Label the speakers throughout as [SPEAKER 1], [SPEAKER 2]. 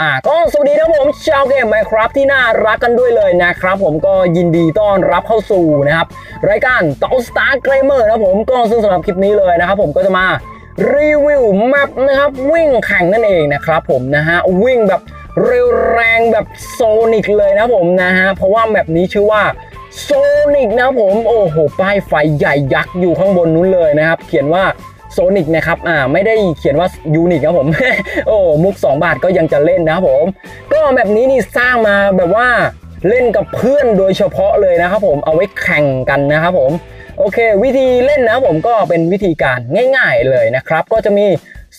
[SPEAKER 1] อ่าก็สวัสดีนะผมชาวเกมไมครับที่น่ารักกันด้วยเลยนะครับผมก็ยินดีต้อนรับเข้าสู่นะครับ รายการต่อสตาร์เกมเมอร์นะผมก็ซึ่งสำหรับคลิปนี้เลยนะครับผมก็จะมารีวิวแมปนะครับ วิ่งแข่งนั่นเองนะครับผมนะฮะ วิ่งแบบเร็วแรงแบบโซนิกเลยนะผมนะฮะ เพราะว่าแมปนี้ชื่อว่า โซนิกนะผมโอ้โหป้ายไฟใหญ่ยักษ์อยู่ข้างบนนู้นเลยนะครับ เขียนว่าโซนิกนะครับ อ่า ไม่ได้เขียนว่ายูนิคครับผม โอ้ มุก 2 บาทก็ยังจะเล่นนะครับผม ก็แบบนี้นี่สร้างมาแบบว่าเล่นกับเพื่อนโดยเฉพาะเลยนะครับผม เอาไว้แข่งกันนะครับผม โอเค วิธีเล่นนะผมก็เป็นวิธีการง่ายๆเลยนะครับ ก็จะมี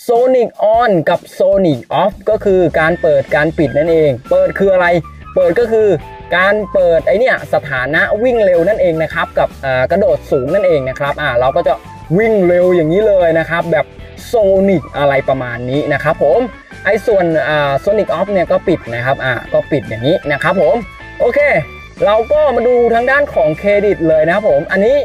[SPEAKER 1] Sonic On กับ Sonic Off ก็คือการเปิดการปิดนั่นเอง เปิดคืออะไร เปิดก็คือ การเปิดไอเนี่ยสถานะวิ่งเร็วนั่นเองนะครับกับกระโดดสูงนั่นเองนะครับอ่าเราก็จะวิ่งเร็วอย่างนี้เลยนะครับแบบโซนิกอะไรประมาณนี้นะครับผมไอส่วนอ่าโซนิกออฟเนี่ยก็ปิดนะครับอ่าก็ปิดอย่างนี้นะครับผมโอเค เราก็มาดูทางด้านของเครดิตเลยนะครับผมอันนี้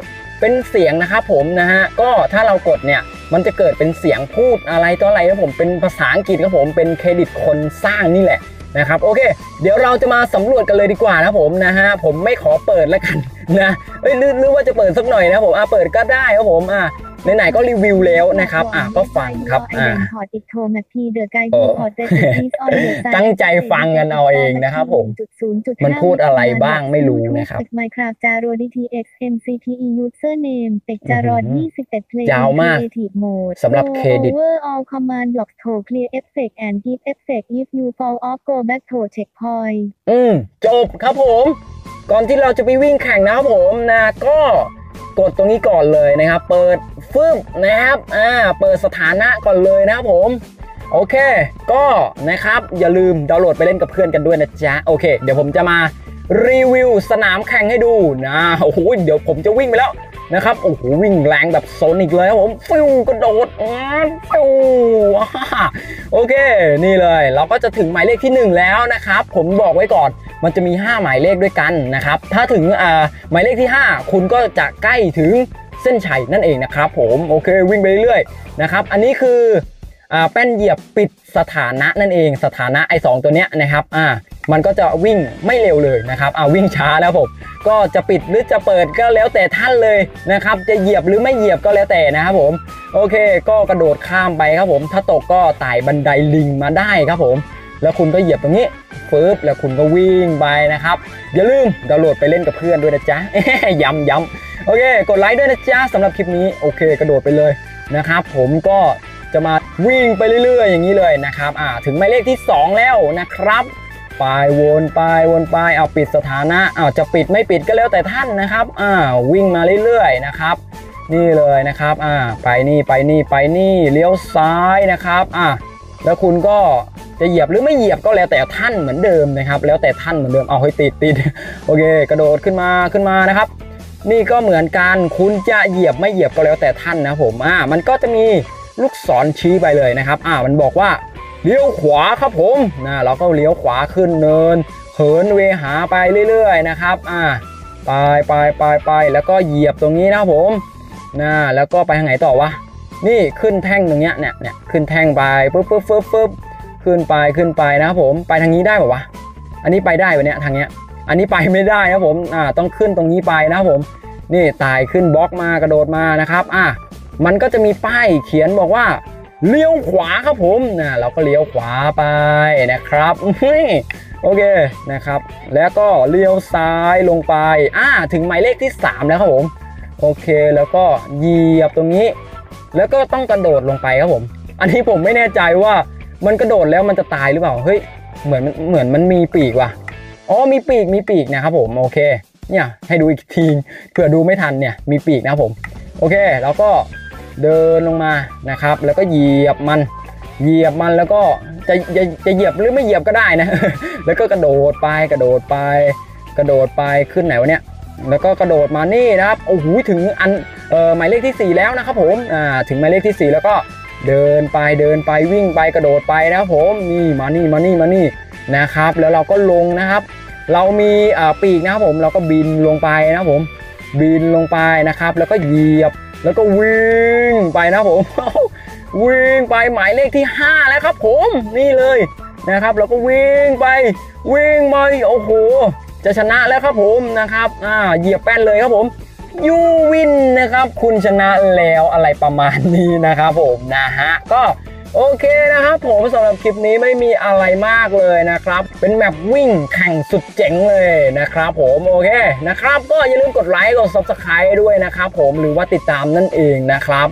[SPEAKER 1] เป็นเสียงนะครับผมนะฮะก็ถ้าเรากดเนี่ยมันจะเกิดเป็นเสียงพูดอะไรตัวอะไรนะผมเป็นภาษาอังกฤษครับผมเป็นเครดิตคนสร้างนี่แหละ นะครับโอเค เดี๋ยวเราจะมาสำรวจกันเลยดีกว่านะผมนะฮะผมไม่ขอเปิดแล้วกันนะเอ้ยหรือว่าจะเปิดสักหน่อยนะผมอะเปิดก็ได้ครับผมอะ ไหนๆก็รีวิวแล้วนะครับอะก็ฟังครับอ่าตั้งใจฟังกันเอาเองนะครับผมมันพูดอะไรบ้างไม่รู้นะครับ
[SPEAKER 2] Minecraft Jaro DTX MCPE Username เต็กจารอน21 Play
[SPEAKER 1] ยาวมาก
[SPEAKER 2] Creative Mode
[SPEAKER 1] สำหรับเครดิต
[SPEAKER 2] Overall Command Blocks to Clear Effect and Give Effect If you fall off go back to checkpoint
[SPEAKER 1] อืมจบครับผม ก่อนที่เราจะไปวิ่งแข่งนะครับผมนะก็ กดตรงนี้ก่อนเลยนะครับ เปิดฟึบนะครับอ่าเปิดสถานะก่อนเลยนะครับผมโอเค ก็นะครับอย่าลืมดาวน์โหลดไปเล่นกับเพื่อนกันด้วยนะจ๊ะโอเค เดี๋ยวผมจะมารีวิวสนามแข่งให้ดูนะโอ้โหเดี๋ยวผมจะวิ่งไปแล้ว นะครับโอ้โหวิ่งแรงแบบโซนิกเลยครับผมฟิวกระโดดฟิวโอเค นี่เลย เราก็จะถึงหมายเลขที่ 1 แล้วนะครับ ผมบอกไว้ก่อนมันจะมี 5 หมายเลขด้วยกันนะครับ ถ้าถึงหมายเลขที่ 5 คุณก็จะใกล้ถึงเส้นชัยนั่นเองนะครับผมโอเควิ่งไปเรื่อยๆนะครับ อันนี้คือ แป้นเหยียบปิดสถานะนั่นเองสถานะไอ้สตัวเนี้ยนะครับอ่ามันก็จะวิ่งไม่เร็วเลยนะครับอ่าวิ่งช้าแล้วผมก็จะปิดหรือจะเปิดก็แล้วแต่ท่านเลยนะครับจะเหยียบหรือไม่เหยียบก็แล้วแต่นะครับผมโอเค ก็กระโดดข้ามไปครับผม ถ้าตกก็ไต่บันไดลิงมาได้ครับผม แล้วคุณก็เหยียบตรงนี้ฟืบแล้วคุณก็วิ่งไปนะครับอย่าลืมดาวน์โหลดไปเล่นกับเพื่อนด้วยนะจ๊ะย้ำย้ำโอเค กดไลค์ด้วยนะจ๊ะสำหรับคลิปนี้โอเค กระโดดไปเลยนะครับผมก็ จะมาวิ่งไปเรื่อยๆ อย่างนี้เลยนะครับอ่าถึงหมายเลขที่ 2 แล้วนะครับไปวนไปวนไปเอาปิดสถานะเอาจะปิดไม่ปิดก็แล้วแต่ท่านนะครับอ่าวิ่งมาเรื่อยๆนะครับ นี่เลยนะครับอ่าไปนี่ไปนี่ไปนี่เลี้ยวซ้ายนะครับอ่าแล้วคุณก็จะเหยียบหรือไม่เหยียบก็แล้วแต่ท่านเหมือนเดิมนะครับ แล้วแต่ท่านเหมือนเดิมเอาให้ติดติดโอเค กระโดดขึ้นมาขึ้นมานะครับ นี่ก็เหมือนกันคุณจะเหยียบไม่เหยียบก็แล้วแต่ท่านนะผมอ่ามันก็จะมี ลูกศรชี้ไปเลยนะครับ อ่ามันบอกว่าเลี้ยวขวาครับผมนะเราก็เลี้ยวขวาขึ้นเนินเหินเวหาไปเรื่อยๆนะครับ อ่าไปไปไปไปแล้วก็เหยียบตรงนี้นะผมนะแล้วก็ไปทางไหนต่อวะนี่ขึ้นแท่งตรงเนี้ยเนี่ยเนี่ยขึ้นแท่งไปปุ๊บปุ๊บปุ๊บปุ๊บขึ้นไปขึ้นไปนะครับผมไปทางนี้ได้ป่าวะอันนี้ไปได้ปะเนี่ยทางเนี้ยอันนี้ไปไม่ได้นะผมอ่าต้องขึ้นตรงนี้ไปนะครับผม นี่ตายขึ้นบล็อกมากระโดดมานะครับ อ่า มันก็จะมีป้ายเขียนบอกว่าเลี้ยวขวาครับผมนะเราก็เลี้ยวขวาไปนะครับโอเคนะครับ แล้วก็เลี้ยวซ้ายลงไปอ่าถึงหมายเลขที่ 3 แล้วครับผมโอเคแล้วก็เหยียบตรงนี้ แล้วก็ต้องกระโดดลงไปครับผม อันนี้ผมไม่แน่ใจว่ามันกระโดดแล้วมันจะตายหรือเปล่าเฮ้ยเหมือนเหมือนมันมีปีกว่ะอ๋อมีปีกมีปีกนะครับผมโอเคเนี่ยให้ดูอีกทีเผื่อดูไม่ทันเนี่ยมีปีกนะครับผม โอเค แล้วก็ เดินลงมานะครับ แล้วก็เหยียบมันเหยียบมันแล้วก็จะจะจะเหยียบหรือไม่เหยียบก็ได้นะ แล้วก็กระโดดไปกระโดดไป กระโดดไปขึ้นไหนวะเนี่ยแล้วก็กระโดดมานี่นะครับโอ้โหถึงอันเอ่อหมายเลขที่ 4 แล้วนะครับผมอ่าถึงหมายเลขที่ 4 แล้วก็เดินไปเดินไปวิ่งไปกระโดดไปนะครับผมนี่มานี่มานี่มานี่นะครับ แล้วเราก็ลงนะครับ เรามีปีกนะครับผมเราก็บินลงไปนะครับผมบินลงไปนะครับ แล้วก็เหยียบ แล้วก็วิ่งไปนะผมวิ่งไปหมายเลขที่ 5 แล้วครับผมนี่เลยนะครับแล้วก็วิ่งไปวิ่งไปโอ้โห จะชนะแล้วครับผมนะครับอ่าเหยียบแป้นเลยครับผมยูวินนะครับ คุณชนะแล้วอะไรประมาณนี้นะครับผมนะฮะก็ โอเคนะครับผมสำหรับคลิปนี้ไม่มีอะไรมากเลยนะครับ เป็นแมปวิ่งแข่งสุดเจ๋งเลยนะครับผมโอเคนะครับ ก็อย่าลืมกดไลค์กด subscribe ด้วยนะครับผมหรือว่าติดตามนั่นเองนะครับ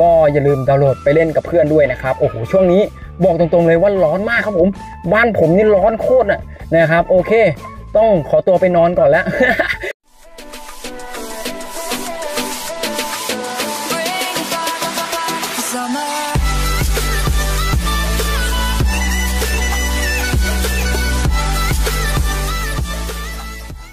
[SPEAKER 1] ก็อย่าลืมดาวน์โหลดไปเล่นกับเพื่อนด้วยนะครับโอ้โหช่วงนี้บอกตรงๆเลยว่าร้อนมากครับผม บ้านผมนี่ร้อนโคตรน่ะนะครับ โอเค ต้องขอตัวไปนอนก่อนแล้ว